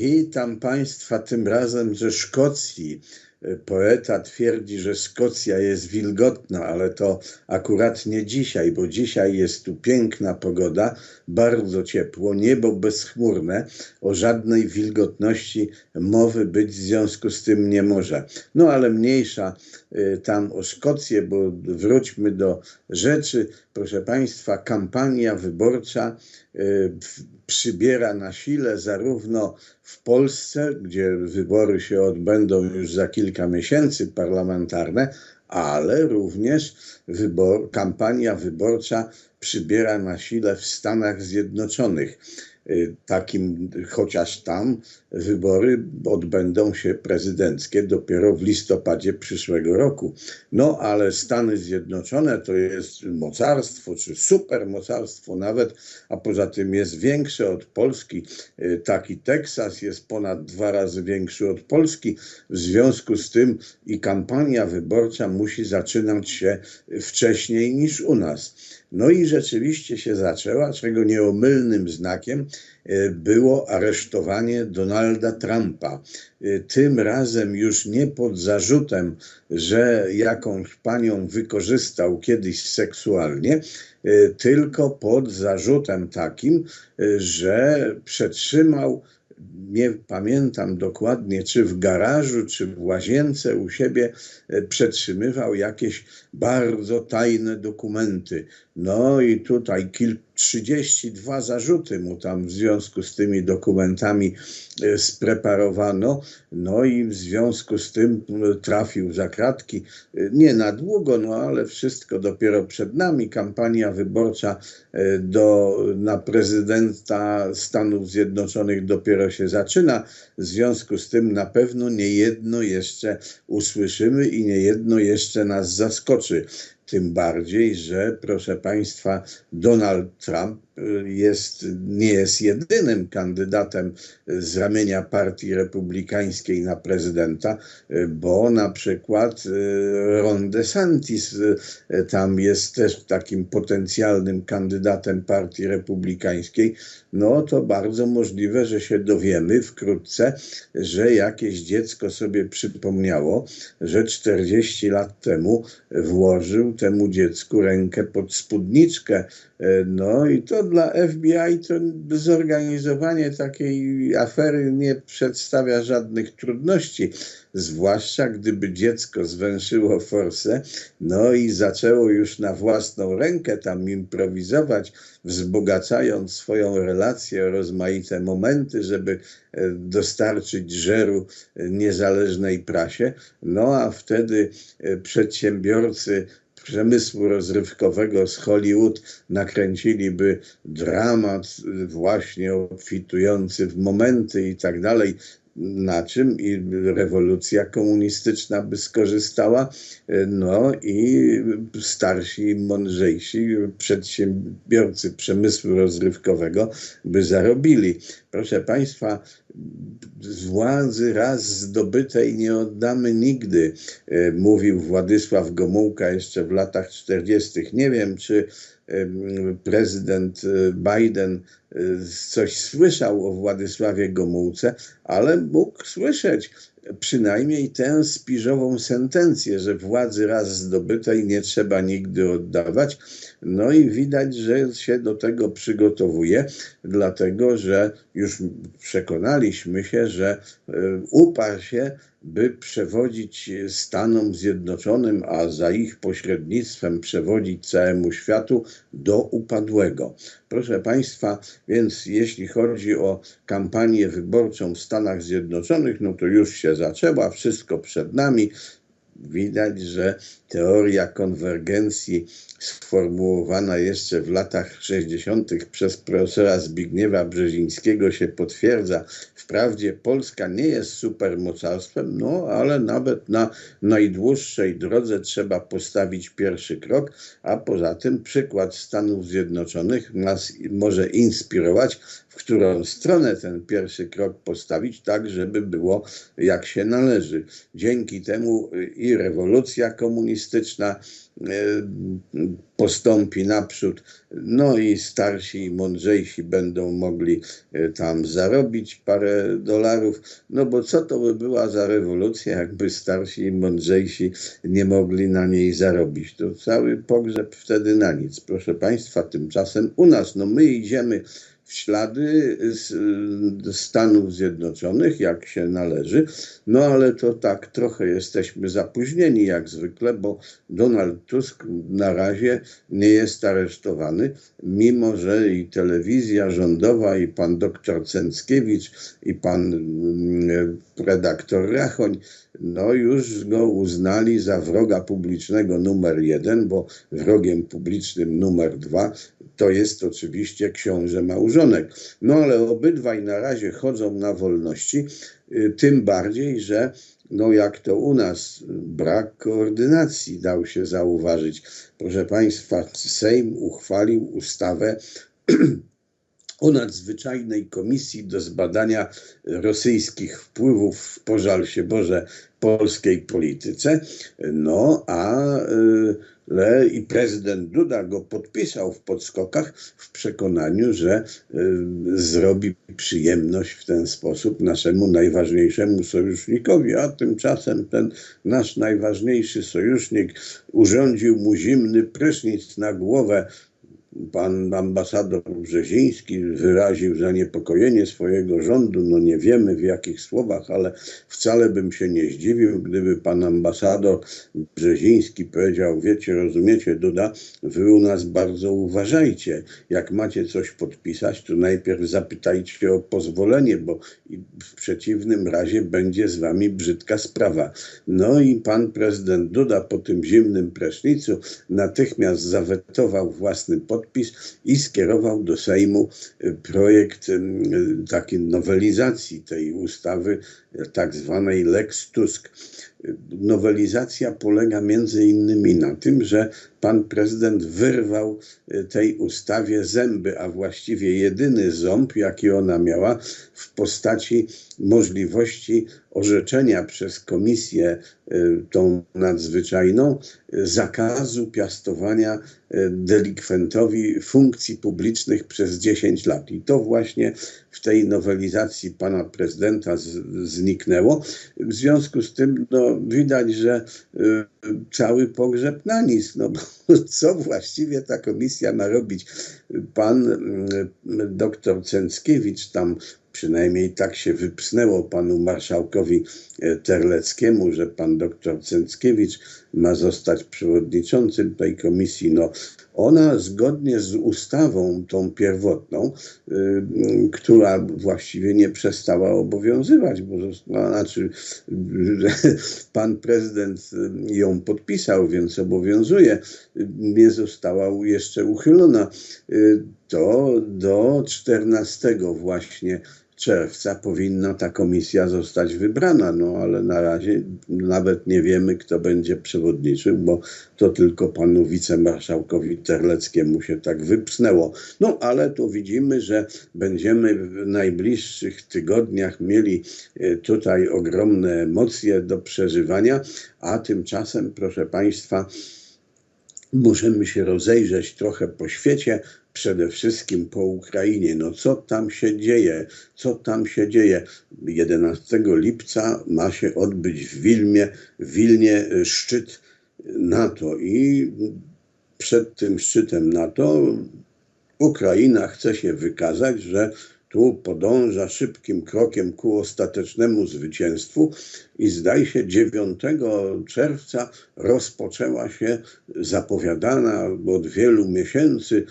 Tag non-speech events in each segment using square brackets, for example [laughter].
Witam Państwa tym razem ze Szkocji. Poeta twierdzi, że Szkocja jest wilgotna, ale to akurat nie dzisiaj, bo dzisiaj jest tu piękna pogoda, bardzo ciepło, niebo bezchmurne, o żadnej wilgotności mowy być w związku z tym nie może. No ale mniejsza y, tam o Szkocję, bo wróćmy do rzeczy. Proszę Państwa, kampania wyborcza y, przybiera na sile zarówno w Polsce, gdzie wybory się odbędą już za kilka miesięcy parlamentarne, ale również wybor, kampania wyborcza przybiera na sile w Stanach Zjednoczonych. Y, takim, chociaż tam wybory odbędą się prezydenckie dopiero w listopadzie przyszłego roku. No ale Stany Zjednoczone to jest mocarstwo, czy supermocarstwo nawet, a poza tym jest większe od Polski. Y, taki Teksas jest ponad dwa razy większy od Polski. W związku z tym i kampania wyborcza musi zaczynać się wcześniej niż u nas. No i rzeczywiście się zaczęła, czego nieomylnym znakiem e, było aresztowanie Donalda Trumpa. E, tym razem już nie pod zarzutem, że jakąś panią wykorzystał kiedyś seksualnie, e, tylko pod zarzutem takim, że przetrzymał nie pamiętam dokładnie, czy w garażu, czy w łazience u siebie e, przetrzymywał jakieś bardzo tajne dokumenty. No i tutaj kilka 32 zarzuty mu tam w związku z tymi dokumentami e, spreparowano, no i w związku z tym e, trafił za kratki. E, nie na długo, no ale wszystko dopiero przed nami. Kampania wyborcza do, na prezydenta Stanów Zjednoczonych dopiero się zaczyna. W związku z tym na pewno nie jedno jeszcze usłyszymy i nie jedno jeszcze nas zaskoczy. Tym bardziej, że proszę Państwa, Donald Trump jest, nie jest jedynym kandydatem z ramienia partii republikańskiej na prezydenta, bo na przykład e, Ron DeSantis e, tam jest też takim potencjalnym kandydatem partii republikańskiej. No to bardzo możliwe, że się dowiemy wkrótce, że jakieś dziecko sobie przypomniało, że 40 lat temu włożył temu dziecku rękę pod spódniczkę. E, no i to dla FBI to zorganizowanie takiej afery nie przedstawia żadnych trudności, zwłaszcza gdyby dziecko zwęszyło forsę, no i zaczęło już na własną rękę tam improwizować, wzbogacając swoją relację o rozmaite momenty, żeby e, dostarczyć żeru niezależnej prasie, no a wtedy e, przedsiębiorcy przemysłu rozrywkowego z Hollywood nakręciliby dramat właśnie obfitujący w momenty i tak dalej, na czym i rewolucja komunistyczna by skorzystała, no i starsi, mądrzejsi przedsiębiorcy przemysłu rozrywkowego by zarobili. Proszę Państwa, władzy raz zdobytej nie oddamy nigdy, e, mówił Władysław Gomułka jeszcze w latach 40. Nie wiem, czy prezydent e, Biden e, coś słyszał o Władysławie Gomułce, ale mógł słyszeć przynajmniej tę spiżową sentencję, że władzy raz zdobytej nie trzeba nigdy oddawać. No i widać, że się do tego przygotowuje, dlatego że już przekonaliśmy się, że e, uparł się by przewodzić Stanom Zjednoczonym, a za ich pośrednictwem przewodzić całemu światu do upadłego. Proszę Państwa, więc jeśli chodzi o kampanię wyborczą w Stanach Zjednoczonych, no to już się zaczęła, wszystko przed nami. Widać, że teoria konwergencji sformułowana jeszcze w latach 60. przez profesora Zbigniewa Brzezińskiego się potwierdza. Wprawdzie Polska nie jest supermocarstwem, no ale nawet na najdłuższej drodze trzeba postawić pierwszy krok, a poza tym przykład Stanów Zjednoczonych nas może inspirować w którą stronę ten pierwszy krok postawić, tak żeby było jak się należy. Dzięki temu i rewolucja komunistyczna, E, postąpi naprzód, no i starsi i mądrzejsi będą mogli e, tam zarobić parę dolarów, no bo co to by była za rewolucja, jakby starsi i mądrzejsi nie mogli na niej zarobić. To cały pogrzeb wtedy na nic. Proszę Państwa, tymczasem u nas, no my idziemy w ślady Stanów Zjednoczonych, jak się należy. No ale to tak, trochę jesteśmy zapóźnieni jak zwykle, bo Donald Tusk na razie nie jest aresztowany, mimo że i telewizja rządowa, i pan doktor Cęckiewicz, i pan mm, redaktor Rachoń, no już go uznali za wroga publicznego numer jeden, bo wrogiem publicznym numer dwa to jest oczywiście książę małżonek. No ale obydwaj na razie chodzą na wolności, y, tym bardziej, że no jak to u nas, brak koordynacji dał się zauważyć. Proszę Państwa, Sejm uchwalił ustawę [clears throat] o nadzwyczajnej komisji do zbadania rosyjskich wpływów w pożal się Boże polskiej polityce. No a Le i prezydent Duda go podpisał w podskokach w przekonaniu, że zrobi przyjemność w ten sposób naszemu najważniejszemu sojusznikowi, a tymczasem ten nasz najważniejszy sojusznik urządził mu zimny prysznic na głowę pan ambasador Brzeziński wyraził zaniepokojenie swojego rządu. No nie wiemy w jakich słowach, ale wcale bym się nie zdziwił, gdyby pan ambasador Brzeziński powiedział, wiecie, rozumiecie, Duda, wy u nas bardzo uważajcie. Jak macie coś podpisać, to najpierw zapytajcie o pozwolenie, bo w przeciwnym razie będzie z wami brzydka sprawa. No i pan prezydent Duda po tym zimnym prysznicu natychmiast zawetował własny podpis podpis i skierował do Sejmu e, projekt e, takiej nowelizacji tej ustawy, e, tak zwanej Lex Tusk. Nowelizacja polega między innymi na tym, że pan prezydent wyrwał tej ustawie zęby, a właściwie jedyny ząb, jaki ona miała, w postaci możliwości orzeczenia przez komisję tą nadzwyczajną zakazu piastowania delikwentowi funkcji publicznych przez 10 lat. I to właśnie w tej nowelizacji pana prezydenta z, zniknęło. W związku z tym no, widać, że y, cały pogrzeb na nic. No, [laughs] co właściwie ta komisja ma robić? Pan y, doktor Cęckiewicz tam przynajmniej tak się wypsnęło panu marszałkowi e, Terleckiemu, że pan doktor Cęckiewicz ma zostać przewodniczącym tej komisji. No, ona zgodnie z ustawą tą pierwotną, y, która właściwie nie przestała obowiązywać, bo znaczy, [laughs] pan prezydent ją podpisał, więc obowiązuje, nie została jeszcze uchylona. To do 14 właśnie czerwca powinna ta komisja zostać wybrana, no ale na razie nawet nie wiemy, kto będzie przewodniczył, bo to tylko panu wicemarszałkowi Terleckiemu się tak wypsnęło. No ale tu widzimy, że będziemy w najbliższych tygodniach mieli e, tutaj ogromne emocje do przeżywania, a tymczasem, proszę państwa, Możemy się rozejrzeć trochę po świecie, przede wszystkim po Ukrainie. No co tam się dzieje? Co tam się dzieje? 11 lipca ma się odbyć w Wilmie, w Wilnie szczyt NATO i przed tym szczytem NATO Ukraina chce się wykazać, że tu podąża szybkim krokiem ku ostatecznemu zwycięstwu i zdaje się 9 czerwca rozpoczęła się zapowiadana od wielu miesięcy y,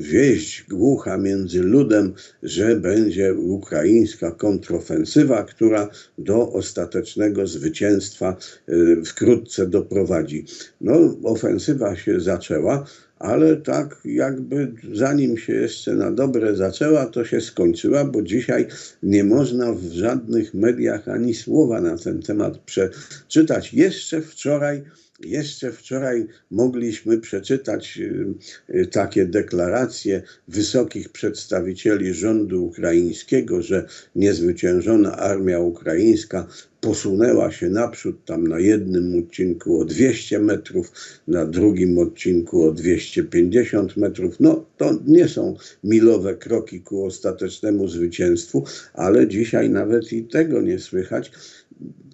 wieść głucha między ludem, że będzie ukraińska kontrofensywa, która do ostatecznego zwycięstwa y, wkrótce doprowadzi. No, ofensywa się zaczęła ale tak jakby zanim się jeszcze na dobre zaczęła, to się skończyła, bo dzisiaj nie można w żadnych mediach ani słowa na ten temat przeczytać. Jeszcze wczoraj jeszcze wczoraj mogliśmy przeczytać y, y, takie deklaracje, deklaracje wysokich przedstawicieli rządu ukraińskiego, że niezwyciężona armia ukraińska posunęła się naprzód tam na jednym odcinku o 200 metrów, na drugim odcinku o 250 metrów. No to nie są milowe kroki ku ostatecznemu zwycięstwu, ale dzisiaj nawet i tego nie słychać.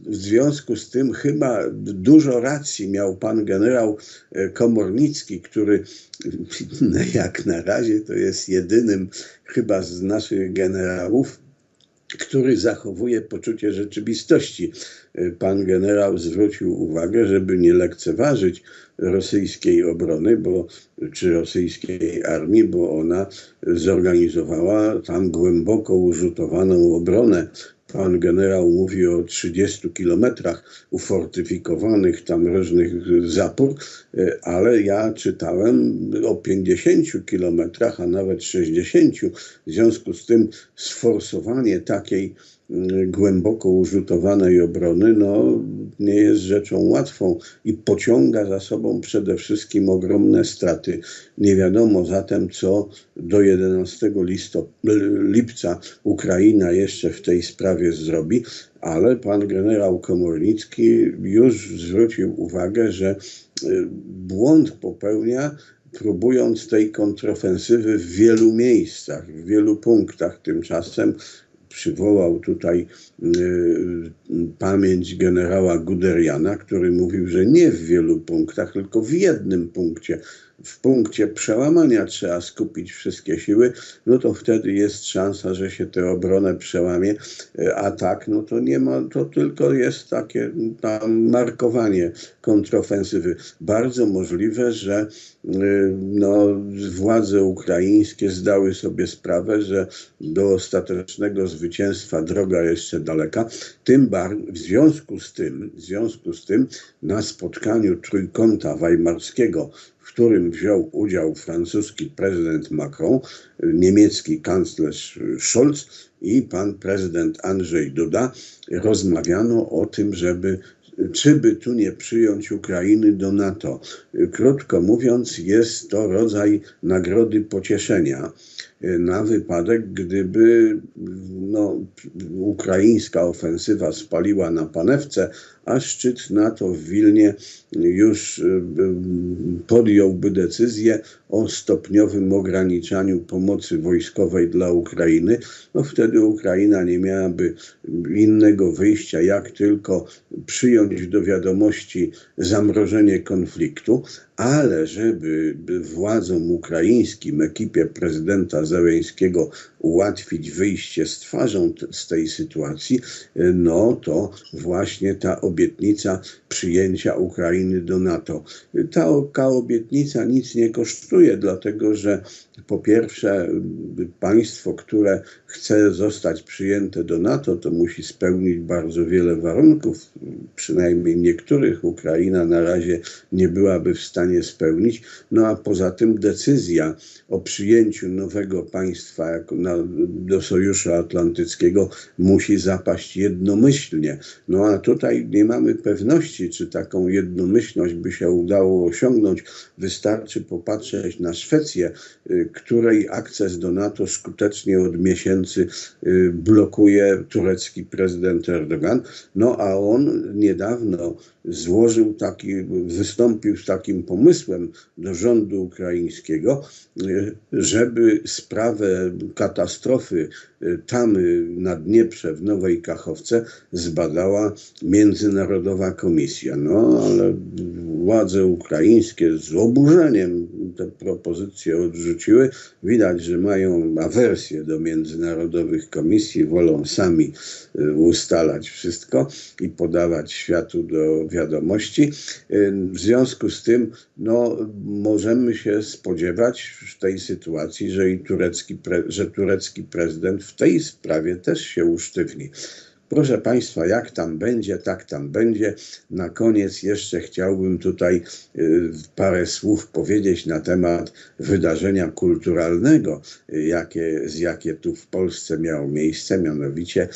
W związku z tym chyba dużo racji miał pan generał e, Komornicki, który [laughs] jak na razie to jest jedynym chyba z naszych generałów, który zachowuje poczucie rzeczywistości. Pan generał zwrócił uwagę, żeby nie lekceważyć rosyjskiej obrony, bo, czy rosyjskiej armii, bo ona zorganizowała tam głęboko użytowaną obronę Pan generał mówi o 30 kilometrach ufortyfikowanych tam różnych zapór, e, ale ja czytałem o 50 kilometrach, a nawet 60. W związku z tym sforsowanie takiej głęboko użytowanej obrony, no, nie jest rzeczą łatwą i pociąga za sobą przede wszystkim ogromne straty. Nie wiadomo zatem, co do 11 listop- lipca Ukraina jeszcze w tej sprawie zrobi, ale pan generał Komornicki już zwrócił uwagę, że y, błąd popełnia próbując tej kontrofensywy w wielu miejscach, w wielu punktach. Tymczasem przywołał tutaj y, pamięć generała Guderiana, który mówił, że nie w wielu punktach, tylko w jednym punkcie w punkcie przełamania trzeba skupić wszystkie siły, no to wtedy jest szansa, że się tę obronę przełamie, a tak, no to nie ma, to tylko jest takie tam markowanie kontrofensywy. Bardzo możliwe, że y, no, władze ukraińskie zdały sobie sprawę, że do ostatecznego zwycięstwa droga jeszcze daleka. Tym bar w związku z tym, w związku z tym na spotkaniu trójkąta weimarskiego w którym wziął udział francuski prezydent Macron, niemiecki kanclerz Scholz i pan prezydent Andrzej Duda, rozmawiano o tym, żeby czy by tu nie przyjąć Ukrainy do NATO. Krótko mówiąc, jest to rodzaj nagrody pocieszenia na wypadek, gdyby no, ukraińska ofensywa spaliła na panewce, a szczyt NATO w Wilnie już y, y, podjąłby decyzję o stopniowym ograniczaniu pomocy wojskowej dla Ukrainy, no wtedy Ukraina nie miałaby innego wyjścia, jak tylko przyjąć do wiadomości zamrożenie konfliktu, ale żeby władzom ukraińskim, ekipie prezydenta Zeleńskiego ułatwić wyjście z twarzą z tej sytuacji, no to właśnie ta obietnica przyjęcia Ukrainy do NATO. Ta obietnica nic nie kosztuje, dlatego że po pierwsze, państwo, które chce zostać przyjęte do NATO, to musi spełnić bardzo wiele warunków, przynajmniej niektórych Ukraina na razie nie byłaby w stanie spełnić. No a poza tym decyzja o przyjęciu nowego państwa do Sojuszu Atlantyckiego musi zapaść jednomyślnie. No a tutaj nie mamy pewności, czy taką jednomyślność by się udało osiągnąć. Wystarczy popatrzeć na Szwecję, y, której akces do NATO skutecznie od miesięcy y, blokuje turecki prezydent Erdogan. No a on niedawno złożył taki, wystąpił z takim pomysłem do rządu ukraińskiego, y, żeby sprawę katastrofy tamy na Dnieprze w Nowej Kachowce zbadała Międzynarodowa Komisja. No ale władze ukraińskie z oburzeniem te propozycje odrzuciły. Widać, że mają awersję do międzynarodowych komisji, wolą sami y, ustalać wszystko i podawać światu do wiadomości. Y, w związku z tym no, możemy się spodziewać w tej sytuacji, że, i turecki, że turecki prezydent w tej sprawie też się usztywni. Proszę Państwa, jak tam będzie, tak tam będzie. Na koniec jeszcze chciałbym tutaj y, parę słów powiedzieć na temat wydarzenia kulturalnego, y, jakie, z jakie tu w Polsce miało miejsce, mianowicie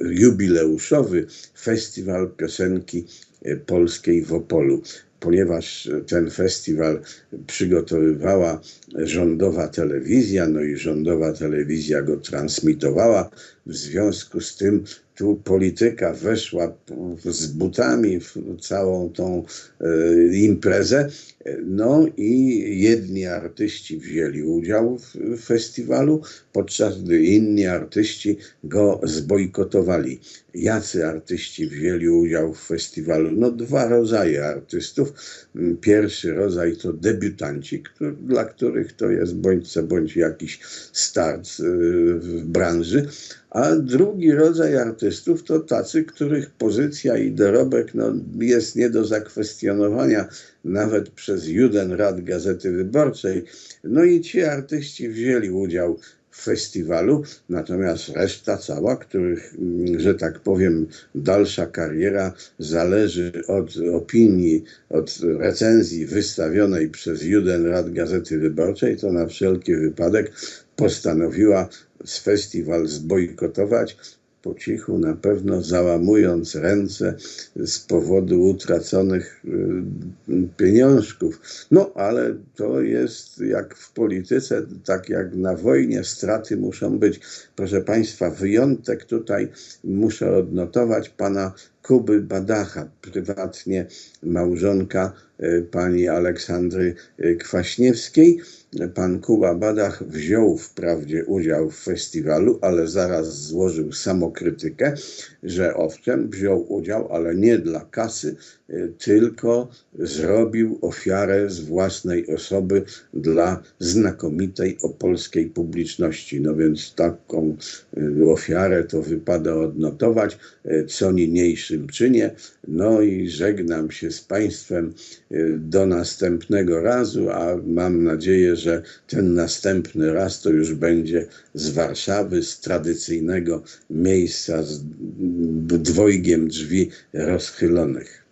jubileuszowy Festiwal Piosenki y, Polskiej w Opolu. ponieważ ten festiwal przygotowywała rządowa telewizja, no i rządowa telewizja go transmitowała. W związku z tym tu polityka weszła z butami w całą tą e, imprezę. No i jedni artyści wzięli udział w festiwalu, podczas gdy inni artyści go zbojkotowali. Jacy artyści wzięli udział w festiwalu? No dwa rodzaje artystów. Pierwszy rodzaj to debiutanci, dla których to jest bądź co bądź jakiś start e, w branży, a drugi rodzaj artystów to tacy, których pozycja i dorobek no, jest nie do zakwestionowania nawet przez Judenrat Gazety Wyborczej. No i ci artyści wzięli udział festiwalu, natomiast reszta cała, których, że tak powiem, dalsza kariera zależy od opinii, od recenzji wystawionej przez Judenrat Gazety Wyborczej, to na wszelki wypadek postanowiła z festiwal zbojkotować, po cichu, na pewno załamując ręce z powodu utraconych y, pieniążków. No, ale to jest jak w polityce, tak jak na wojnie, straty muszą być. Proszę Państwa, wyjątek tutaj muszę odnotować pana Kuby Badacha, prywatnie małżonka y, pani Aleksandry y, Kwaśniewskiej. Pan Kuba Badach wziął wprawdzie udział w festiwalu, ale zaraz złożył samokrytykę, że owszem, wziął udział, ale nie dla kasy, y, tylko zrobił ofiarę z własnej osoby dla znakomitej opolskiej publiczności. No więc taką ofiarę to wypada odnotować, co niniejszym czynie. No i żegnam się z Państwem do następnego razu, a mam nadzieję, że ten następny raz to już będzie z Warszawy, z tradycyjnego miejsca z dwojgiem drzwi rozchylonych.